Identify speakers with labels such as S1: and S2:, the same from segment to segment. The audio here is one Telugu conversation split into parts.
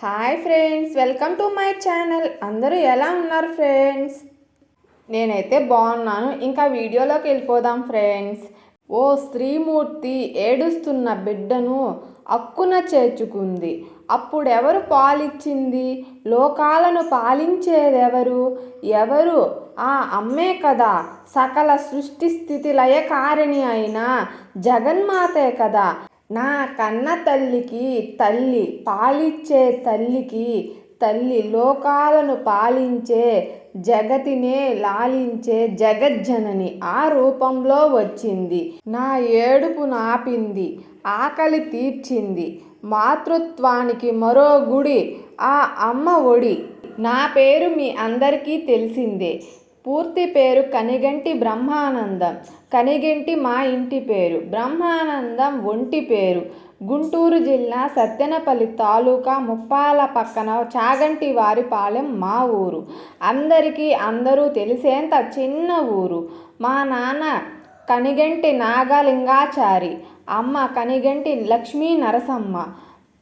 S1: Hi friends welcome to my channel. అందరూ ఎలా ఉన్నారు ఫ్రెండ్స్? నేనైతే బాగున్నాను. ఇంకా వీడియోలోకి వెళ్ళిపోదాం ఫ్రెండ్స్. ఓ స్త్రీమూర్తి ఏడుస్తున్న బిడ్డను అక్కున చేర్చుకుంది. అప్పుడెవరు పాలిచ్చింది? లోకాలను పాలించేదెవరు? ఎవరు? ఆ అమ్మే కదా. సకల సృష్టి స్థితి లయకారిణి అయిన జగన్మాతే కదా. నా కన్న తల్లికి తల్లి పాలిచ్చే తల్లికి తల్లి లోకాలను పాలించే జగతినే లాలించే జగజ్జనని ఆ రూపంలో వచ్చింది. నా ఏడుపు నాపింది ఆకలి తీర్చింది మాతృత్వానికి మరో గుడి ఆ అమ్మ ఒడి. నా పేరు మీ అందరికీ తెలిసిందే. పూర్తి పేరు కనిగంటి బ్రహ్మానందం. కనిగంటి మా ఇంటి పేరు. బ్రహ్మానందం ఒంటి పేరు. గుంటూరు జిల్లా సత్తెనపల్లి తాలూకా ముప్పాల పక్కన చాగంటి వారిపాలెం మా ఊరు. అందరికీ అందరూ తెలిసేంత చిన్న ఊరు. మా నాన్న కనిగంటి నాగలింగాచారి అమ్మ కనిగంటి లక్ష్మీ నరసమ్మ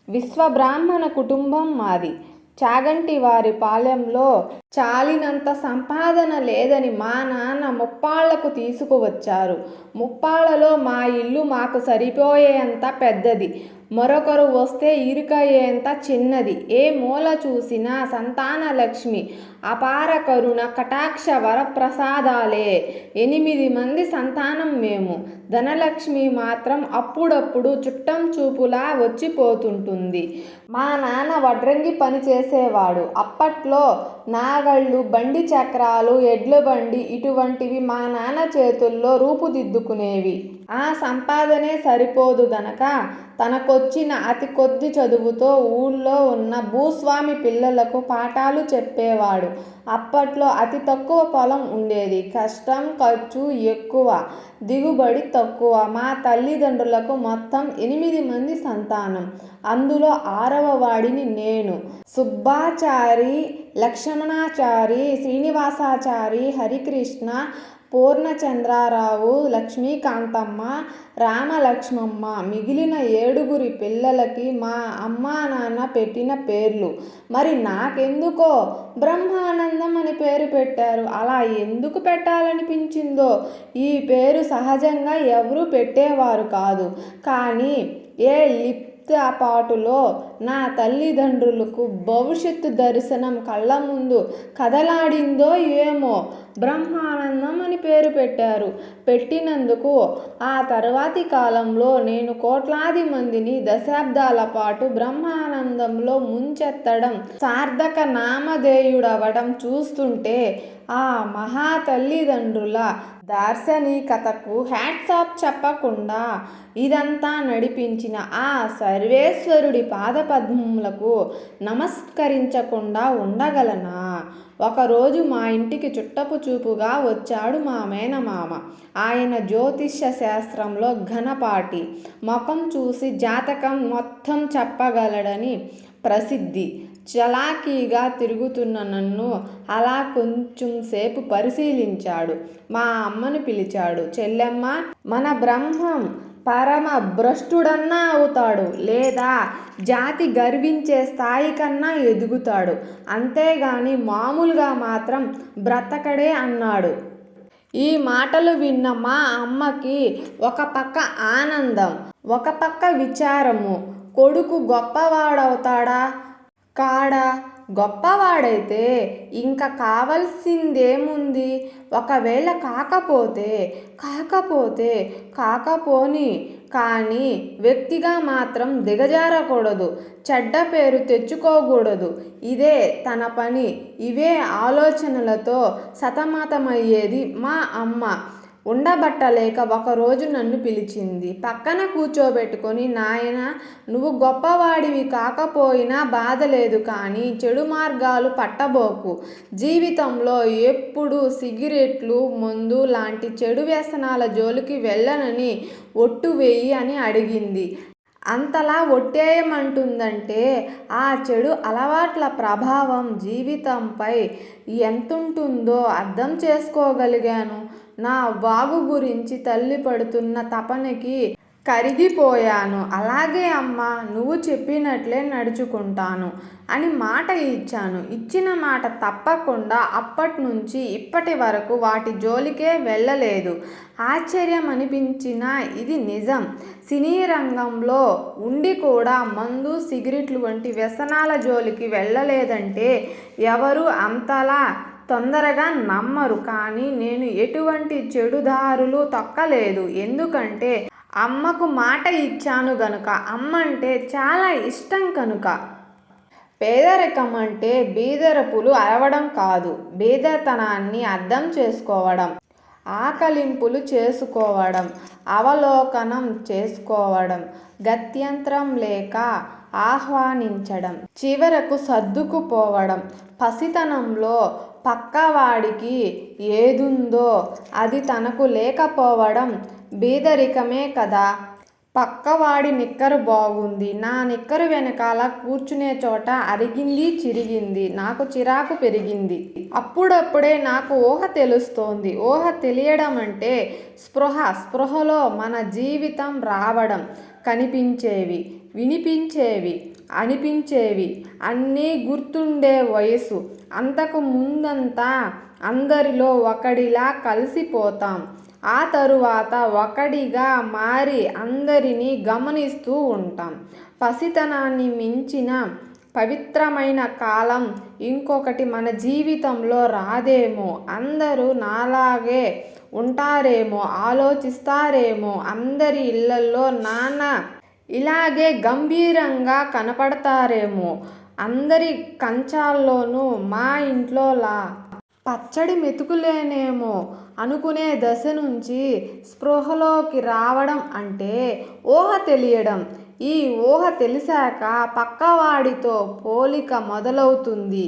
S1: విశ్వబ్రాహ్మణ కుటుంబం మాది. చాగంటి వారి పాలెంలో చాలినంత సంపాదన లేదని మా నాన్న ముప్పాళ్ళకు తీసుకువచ్చారు. ముప్పాళ్ళలో మా ఇల్లు మాకు సరిపోయేంత పెద్దది. మరొకరు వస్తే ఇరుకయ్యేంత చిన్నది. ఏ మూల చూసినా సంతాన లక్ష్మి అపార కరుణ కటాక్ష వరప్రసాదాలే. ఎనిమిది మంది సంతానం మేము. ధనలక్ష్మి మాత్రం అప్పుడప్పుడు చుట్టం చూపులా వచ్చిపోతుంటుంది. మా నాన్న వడ్రంగి పని చేసేవాడు. అప్పట్లో నాగళ్ళు బండి చక్రాలు ఎడ్ల బండి ఇటువంటివి మా నాన్న చేతుల్లో రూపుదిద్దుకునేవి. ఆ సంపాదనే సరిపోదు గనక తనకొచ్చిన అతి కొద్ది చదువుతో ఊళ్ళో ఉన్న భూస్వామి పిల్లలకు పాఠాలు చెప్పేవాడు. అప్పట్లో అతి తక్కువ పొలం ఉండేది. కష్టం ఖర్చు ఎక్కువ దిగుబడి తక్కువ. మా తల్లిదండ్రులకు మొత్తం ఎనిమిది మంది సంతానం. అందులో ఆరవ వాడిని నేను. సుబ్బాచారి లక్ష్మణాచారి శ్రీనివాసాచారి హరికృష్ణ పూర్ణచంద్రారావు లక్ష్మీకాంతమ్మ రామలక్ష్మమ్మ మిగిలిన ఏడుగురి పిల్లలకి మా అమ్మా నాన్న పెట్టిన పేర్లు. మరి నాకెందుకో బ్రహ్మానందం అని పేరు పెట్టారు. అలా ఎందుకు పెట్టాలనిపించిందో? ఈ పేరు సహజంగా ఎవరు పెట్టేవారు కాదు. కానీ ఏ లిప్త పాటులో నా తల్లిదండ్రులకు భవిష్యత్తు దర్శనం కళ్ళ ముందు కదలాడిందో ఏమో బ్రహ్మానందం అని పేరు పెట్టారు. పెట్టినందుకు ఆ తర్వాతి కాలంలో నేను కోట్లాది మందిని దశాబ్దాల పాటు బ్రహ్మానందంలో ముంచెత్తడం సార్థక నామధేయుడవడం చూస్తుంటే ఆ మహా తల్లిదండ్రుల దార్శనికతకు హ్యాట్సాప్ చెప్పకుండా ఇదంతా నడిపించిన ఆ సర్వేశ్వరుడి పాదపద్మములకు నమస్కరించకుండా ఉండగలనా? ఒకరోజు మా ఇంటికి చుట్టపు చూపుగా వచ్చాడు మా మేనమామ. ఆయన జ్యోతిష్య శాస్త్రంలో ఘనపాటి. ముఖం చూసి జాతకం మొత్తం చెప్పగలడని ప్రసిద్ధి. చలాకీగా తిరుగుతున్న నన్ను అలా కొంచెం సేపు పరిశీలించాడు. మా అమ్మను పిలిచాడు చెల్లెమ్మ మన బ్రహ్మం పరమ భ్రష్టుడన్నా అవుతాడు లేదా జాతి గర్వించే స్థాయి కన్నా ఎదుగుతాడు. అంతేగాని మామూలుగా మాత్రం బ్రతకడే అన్నాడు. ఈ మాటలు విన్న మా అమ్మకి ఒక పక్క ఆనందం ఒక పక్క విచారము. కొడుకు గొప్పవాడవుతాడా? కాడా? గొప్పవాడైతే ఇంకా కావలసిందేముంది? ఒకవేళ కాకపోతే కాకపోతే కాకపోని కానీ వ్యక్తిగా మాత్రం దిగజారకూడదు చెడ్డ పేరు తెచ్చుకోకూడదు. ఇదే తన పని. ఇవే ఆలోచనలతో సతమతమయ్యేది మా అమ్మ. ఉండబట్టలేక ఒకరోజు నన్ను పిలిచింది. పక్కన కూర్చోబెట్టుకొని నాయన నువ్వు గొప్పవాడివి కాకపోయినా బాధ లేదు కానీ చెడు మార్గాలు పట్టబోకు. జీవితంలో ఎప్పుడు సిగరెట్లు మందు లాంటి చెడు వ్యసనాల జోలికి వెళ్ళనని ఒట్టు వేయి అని అడిగింది. అంతలా ఒట్టేయమంటుందంటే ఆ చెడు అలవాట్ల ప్రభావం జీవితంపై ఎంతుంటుందో అర్థం చేసుకోగలిగాను. నా బాగు గురించి తల్లి పడుతున్న తపనకి కరిగిపోయాను. అలాగే అమ్మ నువ్వు చెప్పినట్లే నడుచుకుంటాను అని మాట ఇచ్చాను. ఇచ్చిన మాట తప్పకుండా అప్పటి నుంచి ఇప్పటి వరకు వాటి జోలికే వెళ్ళలేదు. ఆశ్చర్యం అనిపించిన ఇది నిజం. సినీ రంగంలో ఉండి కూడా మందు సిగరెట్లు వంటి వ్యసనాల జోలికి వెళ్ళలేదంటే ఎవరు అంతలా తొందరగా నమ్మరు కానీ నేను ఎటువంటి చెడుదారులు తొక్కలేదు. ఎందుకంటే అమ్మకు మాట ఇచ్చాను గనుక అమ్మ అంటే చాలా ఇష్టం కనుక. పేదరికం అంటే బీదరపులు అరవడం కాదు బీదతనాన్ని అర్థం చేసుకోవడం ఆకలింపులు చేసుకోవడం అవలోకనం చేసుకోవడం గత్యంతరం లేక ఆహ్వానించడం చివరకు సర్దుకుపోవడం పసితనంలో పక్కవాడికి ఏదుందో అది తనకు లేకపోవడం బీదరికమే కదా. పక్కవాడి నిక్కరు బాగుంది. నా నిక్కరు వెనకాల కూర్చునే చోట అరిగింది చిరిగింది. నాకు చిరాకు పెరిగింది. అప్పుడప్పుడే నాకు ఊహ తెలుస్తోంది. ఊహ తెలియడం అంటే స్పృహ స్పృహలో మన జీవితం రావడం కనిపించేవి వినిపించేవి. అనిపించేవి. అన్నీ గుర్తుండే వయసు అంతకు ముందంతా అందరిలో ఒకడిలా కలిసిపోతాం. ఆ తరువాత ఒకడిగా మారి అందరినీ గమనిస్తూ ఉంటాం. పసితనాన్ని మించిన పవిత్రమైన కాలం ఇంకొకటి మన జీవితంలో రాదేమో. అందరూ నాలాగే ఉంటారేమో ఆలోచిస్తారేమో. అందరి ఇళ్ళల్లో నాన్న ఇలాగే గంభీరంగా కనపడతారేమో. అందరి కంచాల్లోనూ మా ఇంట్లోలా. పచ్చడి మెతుకులేనేమో అనుకునే దశ నుంచి స్పృహలోకి రావడం అంటే ఊహ తెలియడం. ఈ ఊహ తెలిసాక పక్కవాడితో పోలిక మొదలవుతుంది.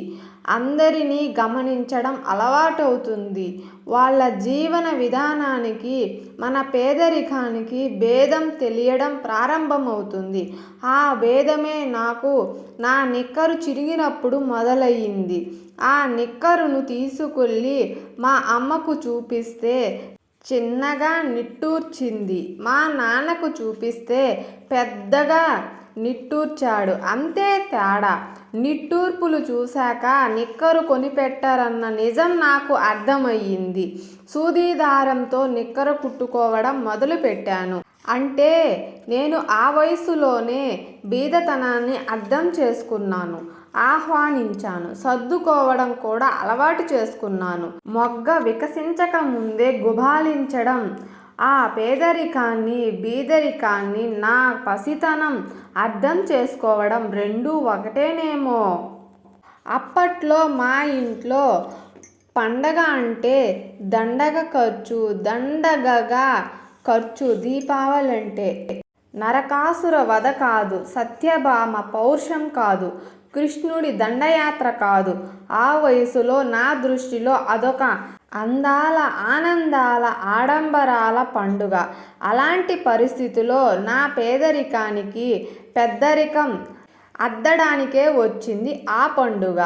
S1: అందరినీ గమనించడం అలవాటవుతుంది. వాళ్ళ జీవన విధానానికి మన పేదరికానికి భేదం తెలియడం ప్రారంభమవుతుంది. ఆ భేదమే నాకు నా నిక్కరు చిరిగినప్పుడు మొదలయ్యింది. ఆ నిక్కరును తీసుకెళ్ళి మా అమ్మకు చూపిస్తే చిన్నగా నిట్టూర్చింది. మా నాన్నకు చూపిస్తే పెద్దగా నిట్టూర్చాడు. అంతే తేడా. నిట్టూర్పులు చూశాక నిక్కరు కొనిపెట్టారన్న నిజం నాకు అర్థమయ్యింది. సూదీదారంతో నిక్కరు కుట్టుకోవడం మొదలుపెట్టాను. అంటే నేను ఆ వయసులోనే బీదతనాన్ని అర్థం చేసుకున్నాను. ఆహ్వానించాను. సర్దుకోవడం కూడా అలవాటు చేసుకున్నాను. మొగ్గ వికసించక ముందే గుబాలించడం ఆ పేదరికాన్ని బీదరికాన్ని నా పసితనం అర్థం చేసుకోవడం రెండూ ఒకటేనేమో. అప్పట్లో మా ఇంట్లో పండగ అంటే దండగ ఖర్చు దండగగా ఖర్చు దీపావళి అంటే నరకాసుర వధ కాదు సత్యభామ పౌరుషం కాదు కృష్ణుడి దండయాత్ర కాదు. ఆ వయసులో నా దృష్టిలో అదొక అందాల ఆనందాల ఆడంబరాల పండుగ. అలాంటి పరిస్థితిలో నా పేదరికానికి పెద్దరికం అద్దడానికే వచ్చింది ఆ పండుగ.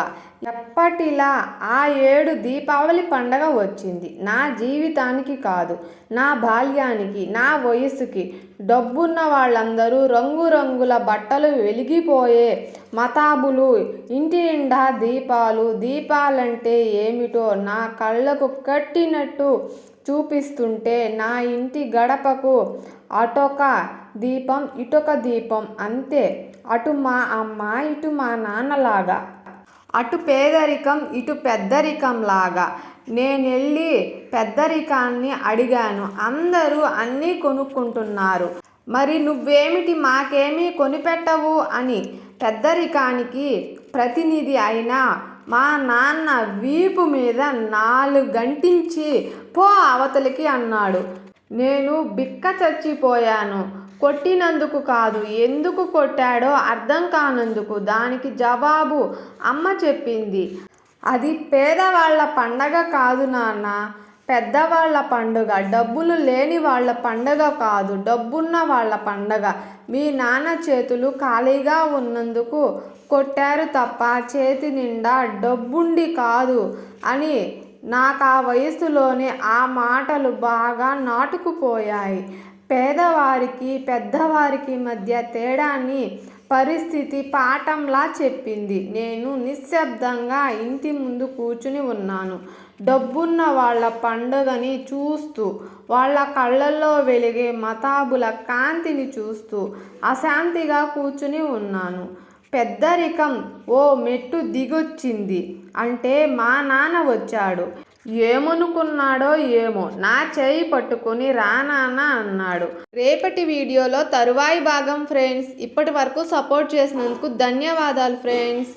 S1: ఎప్పటిలా ఆ ఏడు దీపావళి పండగ వచ్చింది. నా జీవితానికి కాదు నా బాల్యానికి నా వయసుకి డబ్బున్న వాళ్ళందరూ రంగురంగుల బట్టలు వెలిగిపోయే మతాబులు. ఇంటి నిండా దీపాలు దీపాలంటే ఏమిటో నా కళ్ళకు కట్టినట్టు చూపిస్తుంటే నా ఇంటి గడపకు అటొక దీపం ఇటొక దీపం అంతే. అటు మా అమ్మ ఇటు మా నాన్నలాగా అటు పేదరికం ఇటు పెద్దరికం లాగా. నేనెళ్ళి పెద్దరికాన్ని అడిగాను. అందరూ అన్నీ కొనుక్కుంటున్నారు. మరి నువ్వేమిటి మాకేమీ కొనిపెట్టవు అని. పెద్దరికానికి ప్రతినిధి అయిన మా నాన్న వీపు మీద నాలుగు గంటించి పో అవతలికి అన్నాడు. నేను బిక్క చచ్చిపోయాను. కొట్టినందుకు కాదు ఎందుకు కొట్టాడో అర్థం కానందుకు దానికి జవాబు అమ్మ చెప్పింది. అది పేదవాళ్ళ పండగ కాదు నాన్న. పెద్దవాళ్ళ పండుగ డబ్బులు లేని వాళ్ళ పండగ కాదు డబ్బున్న వాళ్ళ పండగ. మీ నాన్న చేతులు ఖాళీగా ఉన్నందుకు కొట్టారు తప్ప చేతి నిండా డబ్బుండి కాదు అని నాకు ఆ వయసులోనే ఆ మాటలు బాగా నాటుకుపోయాయి. పేదవారికి పెద్దవారికి మధ్య తేడాని పరిస్థితి పాఠంలా చెప్పింది. నేను నిశ్శబ్దంగా ఇంటి ముందు కూర్చుని ఉన్నాను. డబ్బున్న వాళ్ళ పండుగని చూస్తూ వాళ్ళ కళ్ళల్లో వెలిగే మతాబుల కాంతిని చూస్తూ అశాంతిగా కూర్చుని ఉన్నాను. పెద్దరికం ఓ మెట్టు దిగొచ్చింది. అంటే మా నాన్న వచ్చాడు. ఏమనుకున్నాడో ఏమో. నా చేయి పట్టుకుని రా అన్నాడు. రేపటి వీడియోలో తరువాయి భాగం ఫ్రెండ్స్. ఇప్పటి వరకు సపోర్ట్ చేసినందుకు ధన్యవాదాలు ఫ్రెండ్స్.